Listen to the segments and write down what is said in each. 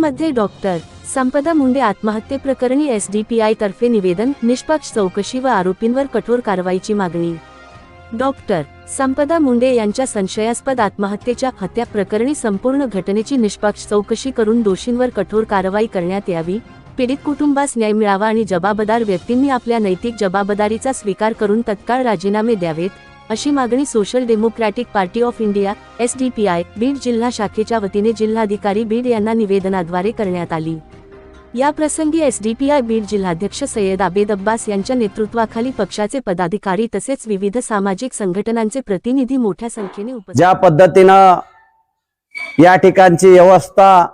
बीडमध्ये डॉक्टर संपदा मुंडे आत्महत्येप्रकरणी एसडीपीआय तर्फे निवेदन निष्पक्ष चौकशी व आरोपींवर कठोर कारवाईची मागणी. डॉक्टर संपदा मुंडे यांच्या संशयास्पद आत्महत्येच्या हत्या प्रकरणी संपूर्ण घटनेची निष्पक्ष चौकशी करून दोषींवर कठोर कारवाई करण्यात यावी पीडित कुटुंबास न्याय मिळावा आणि जबाबदार व्यक्तींनी आपल्या नैतिक जबाबदारीचा स्वीकार करून तत्काळ राजीनामे द्यावेत अशी मागणी social democratic party of India S DPI Beed जिल्हा शाखेच्या वतीने जिल्हाधिकारी बीड यांना निवेदनाद्वारे करण्यात आली. या प्रसंगी एसडीपीआय बीड जिल्हाध्यक्ष सय्यद आबेद अब्बास यांच्या नेतृत्वाखाली पक्षाचे पदाधिकारी तसेच विविध सामाजिक संघटनांचे प्रतिनिधी मोठ्या संख्येने उपस्थित ज्या पद्धतीनं या ठिकाणची व्यवस्था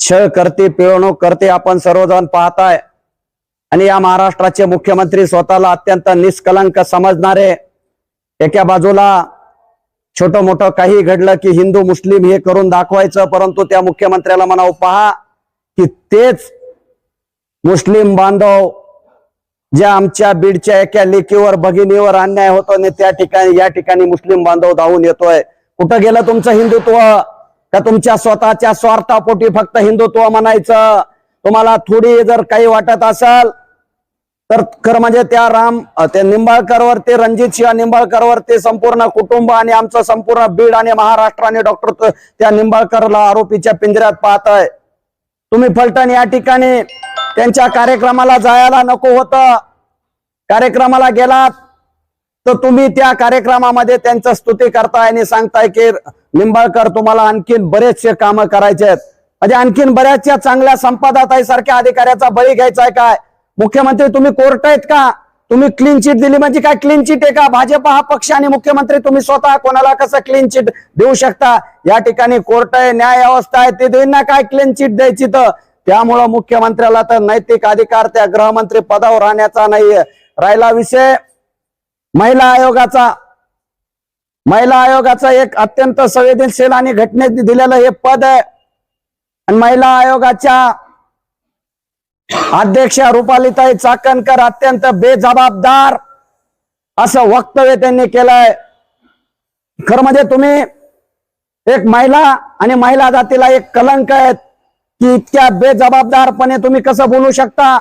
छळ करते पिळवणूक करते आपण सर्वजण पाहताय आणि या महाराष्ट्राचे मुख्यमंत्री स्वतःला अत्यंत निष्कलंक समजणारे एका बाजूला छोट मोठं काही घडलं की हिंदू मुस्लिम हे करून दाखवायचं परंतु त्या मुख्यमंत्र्याला म्हणावं पहा की तेच मुस्लिम बांधव ज्या आमच्या बीडच्या एका लेकीवर भगिनीवर अन्याय होतो आणि त्या ठिकाणी या ठिकाणी मुस्लिम बांधव धावून येतोय. कुठं गेलं तुमचं हिंदुत्व? का तुमच्या स्वतःच्या स्वार्थापोटी फक्त हिंदुत्व म्हणायचं? तुम्हाला थोडी जर काही वाटत असेल तर खरं म्हणजे त्या राम ते त्या निंबाळकरवर ते रणजित सिंह निंबाळकरवर ते संपूर्ण कुटुंब आणि आमचं संपूर्ण बीड आणि महाराष्ट्र आणि डॉक्टर त्या निंबाळकरला आरोपीच्या पिंजऱ्यात पाहताय. तुम्ही फलटण या ठिकाणी त्यांच्या कार्यक्रमाला जायला नको होतं. कार्यक्रमाला गेलात तर तुम्ही त्या कार्यक्रमामध्ये त्यांचं स्तुती करताय आणि सांगताय की निंबाळकर तुम्हाला आणखीन बरेचसे कामं करायचे आहेत. म्हणजे आणखीन बऱ्याचशा चांगल्या संपादाताई सारख्या अधिकाऱ्याचा बळी घ्यायचा आहे काय? मुख्यमंत्री तुम्ही कोर्ट आहेत का? तुम्ही क्लीन चिट दिली म्हणजे काय क्लीन चिट आहे का? भाजप हा पक्ष आणि मुख्यमंत्री तुम्ही स्वतः कोणाला कसं क्लीन चिट देऊ शकता? या ठिकाणी कोर्ट आहे न्याय व्यवस्था आहे ते देईन ना काय क्लीन चिट द्यायची तर? त्यामुळं मुख्यमंत्र्याला तर नैतिक अधिकार त्या गृहमंत्री पदावर राहण्याचा नाहीये. राहिला विषय महिला आयोगाचा. महिला आयोगाचा एक अत्यंत संवेदनशील आणि घटनेत दिलेलं हे पद आहे. आणि महिला आयोगाच्या अध्यक्ष रुपालीताई चाकणकर अत्यंत बेजबाबदार असं वक्तव्य त्यांनी केलंय. खरं म्हणजे तुम्ही एक महिला आणि महिला जातीला एक कलंक आहेत की इतक्या बेजबाबदारपणे तुम्ही कसं बोलू शकता?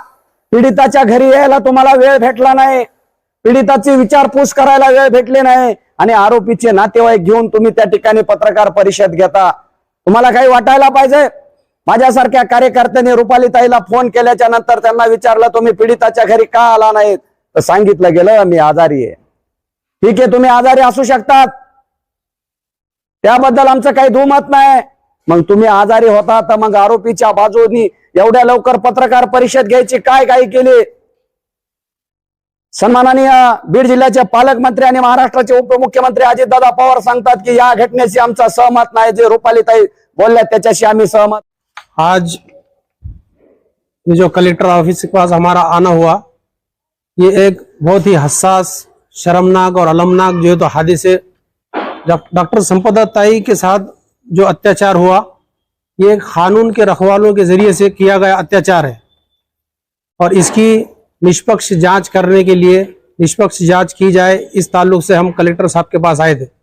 पीडिताच्या घरी यायला तुम्हाला वेळ भेटला नाही. पीडिताची विचारपूस करायला वेळ भेटली नाही. आणि आरोपीचे नातेवाईक घेऊन तुम्ही त्या ठिकाणी पत्रकार परिषद घेता. तुम्हाला काही वाटायला पाहिजे? माझ्यासारख्या कार्यकर्त्यांनी रुपालीताईला फोन केल्याच्यानंतर त्यांना विचारलं तुम्ही पीडिताच्या घरी का आला नाहीत? तर सांगितलं गेलं मी आजारी आहे. ठीक आहे तुम्ही आजारी असू शकतात. त्याबद्दल आमचं काही दुमत नाही. मग तुम्ही आजारी होता तर मग आरोपीच्या बाजूनी एवढ्या लवकर पत्रकार परिषद घ्यायची काय काही केली? सन्माननीय बीड जिल्ह्याचे पालकमंत्री आणि महाराष्ट्राचे उपमुख्यमंत्री अजितदादा पवार सांगतात की या घटनेशी आमचा सहमत नाही. जे रुपालीताई बोलल्या त्याच्याशी आम्ही सहमत आज ये जो कलेक्टर ऑफ़िस के पास हमारा आना हुआ, ये एक बहुत ही हसास, शर्मनाक और अलमनाक जो है तो हादिसे डॉक- डॉक्टर संपदा ताई के साथ जो अत्याचार हुआ, ये कानून के रखवालों के ज़रिए से किया गया अत्याचार है। और इसकी निष्पक्ष जाँच करने के लिए, निष्पक्ष जाँच की जाए, इस ताल्लुक से हम कलेक्टर साहब के पास आए थे।